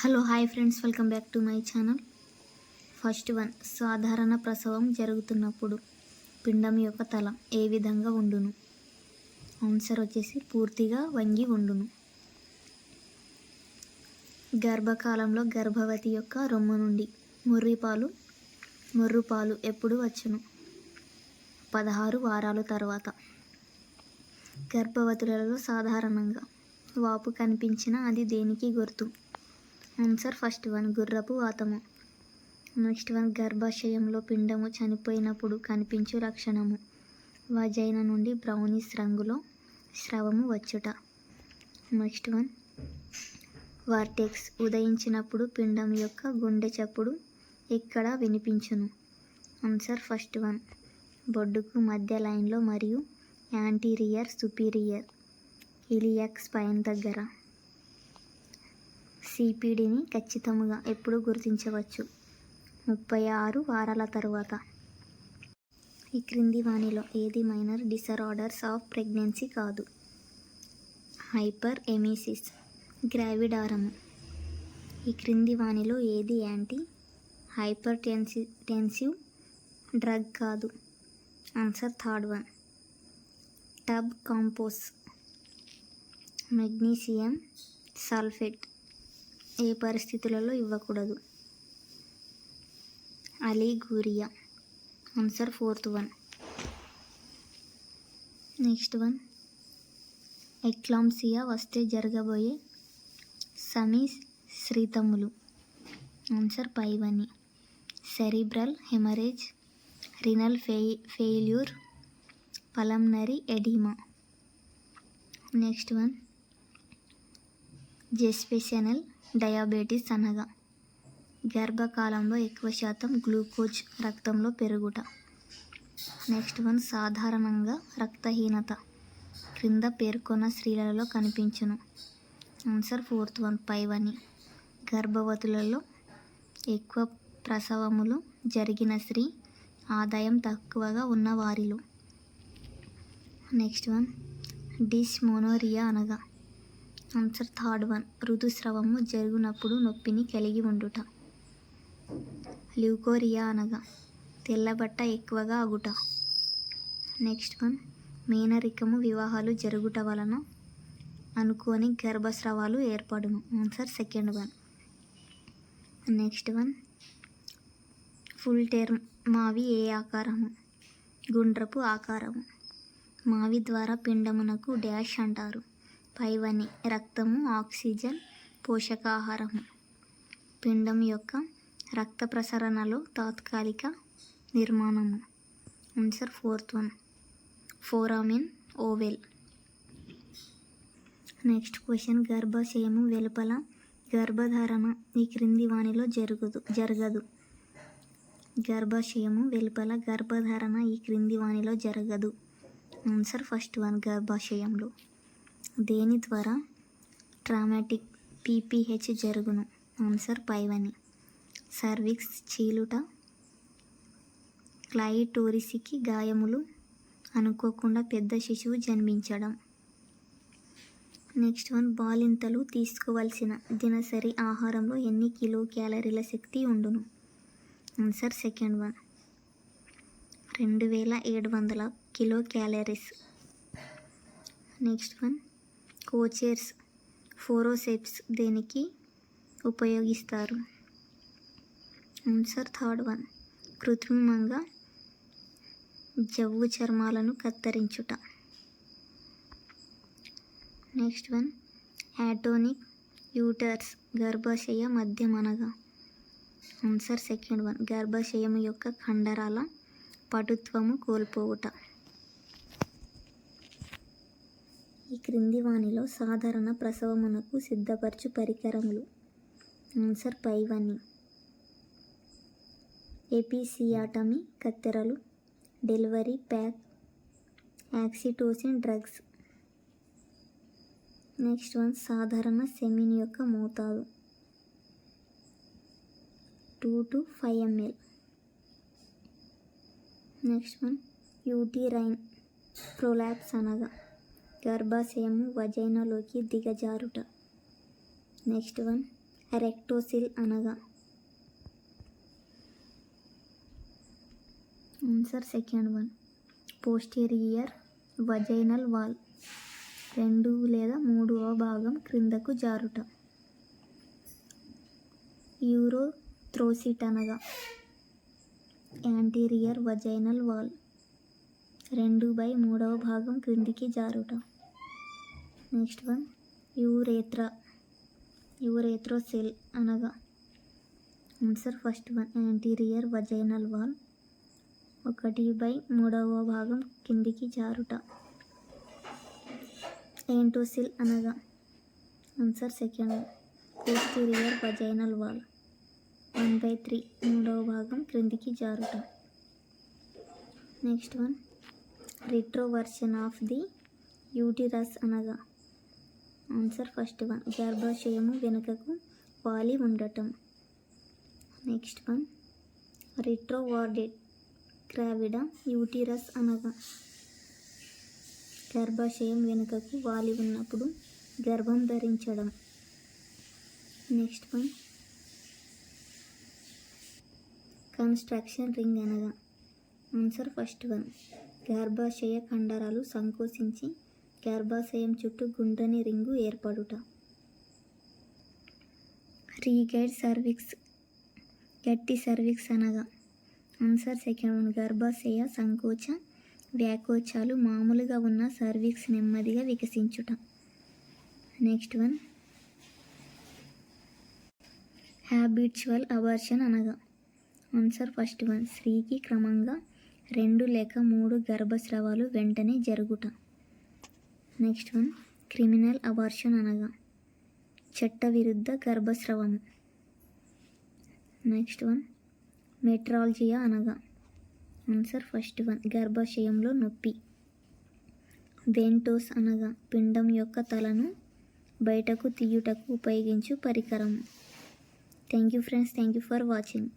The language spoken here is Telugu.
Hello hi friends welcome back to my channel. First one సాధారణ ప్రసవం జరుగుతున్నప్పుడు పిండం యొక్క తల ఏ విధంగా ఉండును? ఆన్సర్ వచ్చేసి పూర్తిగా వంగి ఉండును. గర్భకాలంలో గర్భవతి యొక్క రొమ్ము నుండి ముర్రిపాలు ముర్రుపాలు ఎప్పుడు వచ్చును? పదహారు వారాలు తర్వాత. గర్భవతులలో సాధారణంగా వాపు కనిపించిన అది దేనికి గుర్తు? ఆన్సర్ ఫస్ట్ వన్ గుర్రపు వాతము నెక్స్ట్ వన్ గర్భాశయంలో పిండము చనిపోయినప్పుడు కనిపించు లక్షణము. వజైన నుండి బ్రౌనీస్ రంగులో స్రవము వచ్చుట. నెక్స్ట్ వన్ వార్టెక్స్ ఉదయించినప్పుడు పిండం యొక్క గుండె చప్పుడు ఎక్కడ వినిపించును. ఆన్సర్ ఫస్ట్ వన్ బొడ్డుకు మధ్య లైన్లో మరియు యాంటీరియర్ సుపీరియర్. ఇలియాక్ స్పైన్ దగ్గర. సిపిడిని ఖచ్చితంగా ఎప్పుడు గుర్తించవచ్చు. ముప్పై ఆరు వారాల తరువాత. ఈ క్రింది వాణిలో ఏది మైనర్ డిసరార్డర్స్ ఆఫ్ ప్రెగ్నెన్సీ కాదు. Hyperemesis gravidarum. ఈ క్రింది వాణిలో ఏది anti hyper tensi tensive drug కాదు. Answer third one. టబ్ కాంపోస్ మెగ్నీషియం సల్ఫేట్. ఏ పరిస్థితులలో ఇవ్వకూడదు. Oliguria answer fourth one. Next one. Eclampsia వస్తే జరగబోయే సమీ శ్రీతములు ఆన్సర్ పైవని. Cerebral haemorrhage renal ఫెయి failure pulmonary oedema. Next one. Gestational diabetes అనగా గర్భకాలంలో ఎక్కువ శాతం గ్లూకోజ్ రక్తంలో పెరుగుట. నెక్స్ట్ వన్ సాధారణంగా రక్తహీనత క్రింద పేర్కొన్న స్త్రీలలో కనిపించును. ఆన్సర్ ఫోర్త్ వన్ పైవని. గర్భవతులలో ఎక్కువ ప్రసవములు జరిగిన స్త్రీ ఆదాయం తక్కువగా ఉన్న వారిలో నెక్స్ట్ వన్ డిస్మోనోరియా అనగా. Answer third one. ఋతుస్రవము జరుగునప్పుడు నొప్పిని కలిగి ఉండుట. ల్యూకోరియా అనగా తెల్లబట్ట ఎక్కువగా అగుట. Next one. మేనరికము వివాహాలు జరుగుట వలన అనుకోని గర్భస్రావాలు ఏర్పడును. Answer second one. Next one. Full term మావి ఏ ఆకారము? గుండ్రపు ఆకారము. మావి ద్వారా పిండమునకు డ్యాష్ అంటారు. పైవని రక్తము ఆక్సిజన్ పోషకాహారము. పిండం యొక్క రక్త ప్రసరణలో తాత్కాలిక నిర్మాణము. Answer fourth one foramen ovale next question గర్భాశయము వెలుపల గర్భధారణ ఈ క్రింది వాణిలో జరుగుదు జరగదు. గర్భాశయము వెలుపల గర్భధారణ ఈ క్రింది వాణిలో జరగదు. ఆన్సర్ ఫస్ట్ వన్ గర్భాశయంలో. దేని ద్వారా? ట్రామాటిక్ పీపీహెచ్ జరుగును. ఆన్సర్ పైవని. సర్విక్స్ చీలుట క్లైటోరిసికి గాయములు అనుకోకుండా పెద్ద శిశువు జన్మించడం. నెక్స్ట్ వన్ బాలింతలు తీసుకోవాల్సిన దినసరి ఆహారంలో ఎన్ని కిలో క్యాలరీల శక్తి ఉండును? Answer second one. రెండు వేల ఏడు వందల kilo calories next one Kocher's forceps దేనికి ఉపయోగిస్తారు? Answer third one. కృత్రిమంగా జవ్వు చర్మాలను కత్తిరించుట. Next one. యాటోనిక్ యూటర్స్ గర్భాశయ మధ్యమనగా. Answer second one. గర్భాశయం యొక్క కండరాల పటుత్వము కోల్పోవుట. ఈ క్రింది వాణిలో సాధారణ ప్రసవమునకు సిద్ధపరచు పరికరములు. ఆన్సర్ పైవన్నీ episiotomy కత్తెరలు delivery pack oxytocin drugs. Next one సాధారణ సెమిన్ యొక్క మోతాదు. Two to five ML. Next one uterine prolapse అనగా. గర్భాశయము వజైనలోకి దిగజారుట. నెక్స్ట్ వన్ రెక్టోసిల్ అనగా. Answer second one posterior vaginal wall. రెండు లేదా మూడవ భాగం క్రిందకు జారుట. యూరో త్రోసిట్ అనగా యాంటీరియర్ వజైనల్ వాల్. రెండు బై మూడవ భాగం క్రిందికి జారుట. Next one. యూరేత్రా. సెల్ అనగా answer first one anterior vaginal wall ఒకటి బై మూడవ భాగం కిందికి జారుట. ఏంటోసిల్ అనగా answer second posterior vaginal wall one by three మూడవ భాగం క్రిందికి జారుట. Next one retroversion of the uterus అనగా ఆన్సర్ ఫస్ట్ వన్. గర్భాశయము వెనుకకు వాలి ఉండటం. Next one. Retroverted gravid uterus అనగా గర్భాశయం వెనుకకు వాలి ఉన్నప్పుడు గర్భం ధరించడం. Next one. కన్స్ట్రక్షన్ రింగ్ అనగా ఆన్సర్ ఫస్ట్ వన్. గర్భాశయ కండరాలు సంకోచించి గర్భాశయం చుట్టూ గుండ్రని రింగు ఏర్పడుట. రీగైడ్ సర్విక్స్ గట్టి సర్విక్స్ అనగా ఆన్సర్ సెకండ్ వన్ గర్భాశయ సంకోచ వ్యాకోచాలు మామూలుగా ఉన్న సర్విక్స్ నెమ్మదిగా వికసించుట. నెక్స్ట్ వన్ హ్యాబిచువల్ అవర్షన్ అనగా ఆన్సర్ ఫస్ట్ వన్ స్త్రీకి క్రమంగా రెండు లేక మూడు గర్భస్రావాలు వెంటనే జరుగుట. నెక్స్ట్ వన్ క్రిమినల్ అబార్షన్ అనగా చట్టవిరుద్ధ గర్భస్రవము నెక్స్ట్ వన్ మెట్రాలజియా అనగా ఆన్సర్ ఫస్ట్ వన్ గర్భాశయంలో నొప్పి. వెంటోస్ అనగా పిండం యొక్క తలను బయటకు తీయుటకు ఉపయోగించు పరికరం. Thank you friends thank you for watching.